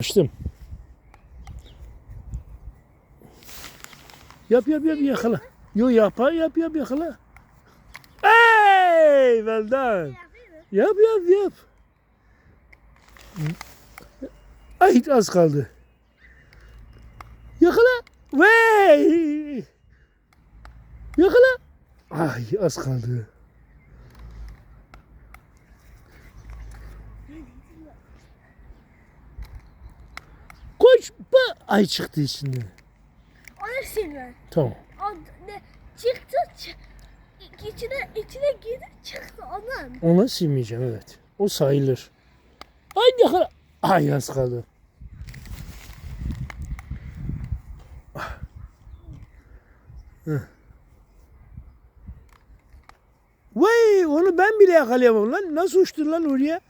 Açtım. Yap yap yap yakala. Yo yap yap yap yakala. Hey, well done. Yap yap yap. Ay az kaldı. Yakala. Vey. Yakala. Ay az kaldı. Ba- Ay çıktı içinde. Onu silme. Tamam. O ne çıktı çı- içine içine girdi çıktı onun. Ona silmeyeceğim evet. O sayılır. Ay yakala. Ay az kaldı. Vay onu ben bile yakalayamam lan. Nasıl uçtun lan oraya?